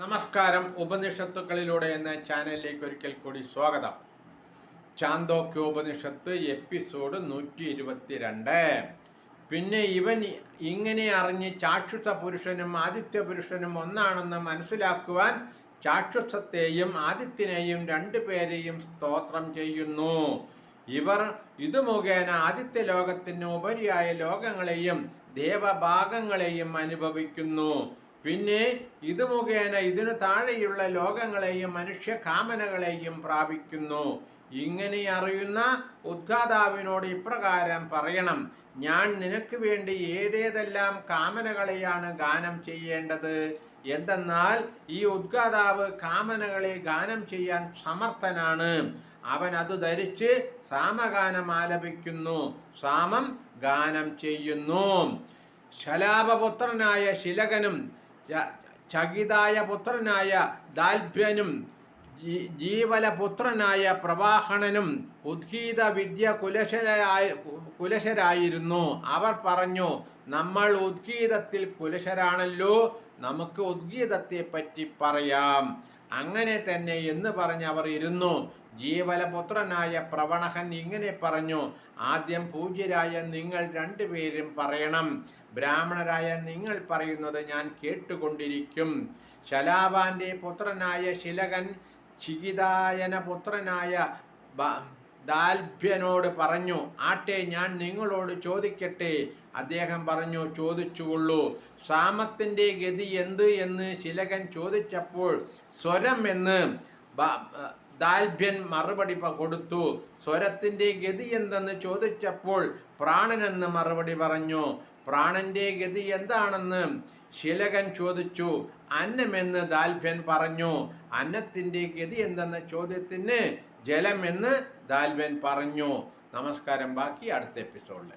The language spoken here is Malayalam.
നമസ്കാരം. ഉപനിഷത്തുക്കളിലൂടെ എന്ന ചാനലിലേക്ക് ഒരിക്കൽ കൂടി സ്വാഗതം. ചാന്തോക്യോപനിഷത്ത് എപ്പിസോഡ് നൂറ്റി ഇരുപത്തിരണ്ട് പിന്നെ ഇവൻ ഇങ്ങനെ അറിഞ്ഞ് ചാക്ഷുഷ പുരുഷനും ആദിത്യ പുരുഷനും ഒന്നാണെന്ന് മനസ്സിലാക്കുവാൻ ചാക്ഷുഷത്തെയും ആദിത്യനെയും രണ്ടുപേരെയും സ്തോത്രം ചെയ്യുന്നു. ഇവർ ഇത് മുഖേന ആദിത്യ ലോകത്തിന് ഉപരിയായ ലോകങ്ങളെയും ദേവഭാഗങ്ങളെയും അനുഭവിക്കുന്നു. പിന്നെ ഇത് മുഖേന ഇതിനു താഴെയുള്ള ലോകങ്ങളെയും മനുഷ്യ കാമനകളെയും പ്രാപിക്കുന്നു. ഇങ്ങനെ അറിയുന്ന ഉദ്ഘാതാവിനോട് ഇപ്രകാരം പറയണം. ഞാൻ നിനക്ക് വേണ്ടി ഏതേതെല്ലാം കാമനകളെയാണ് ഗാനം ചെയ്യേണ്ടത്? എന്തെന്നാൽ ഈ ഉദ്ഘാതാവ് കാമനകളെ ഗാനം ചെയ്യാൻ സമർത്ഥനാണ്. അവൻ അത് ധരിച്ച് സാമഗാനം ആലപിക്കുന്നു. സാമം ഗാനം ചെയ്യുന്നു. ശലാപപുത്രനായ ശിലകനും ചകിതായ പുത്രനായ ദാൽഭ്യനും ജീവലപുത്രനായ പ്രവാഹണനും ഉദ്ഗീത വിദ്യ കുലശരായ കുലശരായിരുന്നു. അവർ പറഞ്ഞു നമ്മൾ ഉദ്ഗീതത്തിൽ കുലശരാണല്ലോ. നമുക്ക് ഉദ്ഗീതത്തെ പറ്റി പറയാം. അങ്ങനെ തന്നെ എന്ന് പറഞ്ഞ് അവർ ഇരുന്നു. ജീവലപുത്രനായ പ്രവണഹൻ ഇങ്ങനെ പറഞ്ഞു ആദ്യം പൂജ്യരായ നിങ്ങൾ രണ്ടുപേരും പറയണം. ബ്രാഹ്മണരായ നിങ്ങൾ പറയുന്നത് ഞാൻ കേട്ടുകൊണ്ടിരിക്കും. ശലാബാന്റെ പുത്രനായ ശിലകൻ ചികിതായന പുത്രനായ ദാൽഭ്യനോട് പറഞ്ഞു ആട്ടെ ഞാൻ നിങ്ങളോട് ചോദിക്കട്ടെ. അദ്ദേഹം പറഞ്ഞു ചോദിച്ചുകൊള്ളൂ. സാമത്തിന്റെ ഗതി എന്ത് എന്ന് ശിലകൻ ചോദിച്ചപ്പോൾ സ്വരം എന്ന്. ദാൽഭ്യൻ മറുപടി കൊടുത്തു. സ്വരത്തിന്റെ ഗതി എന്തെന്ന് ചോദിച്ചപ്പോൾ പ്രാണനെന്ന് മറുപടി പറഞ്ഞു. പ്രാണന്റെ ഗതി എന്താണെന്ന്? ശിലകൻ ചോദിച്ചു അന്നമെന്ന് ദാൽഭ്യൻ പറഞ്ഞു? അന്നത്തിന്റെ ഗതി എന്തെന്ന ചോദ്യത്തിന് ജലമെന്ന് ദാൽഭ്യൻ പറഞ്ഞു. നമസ്കാരം ബാക്കി അടുത്ത എപ്പിസോഡിൽ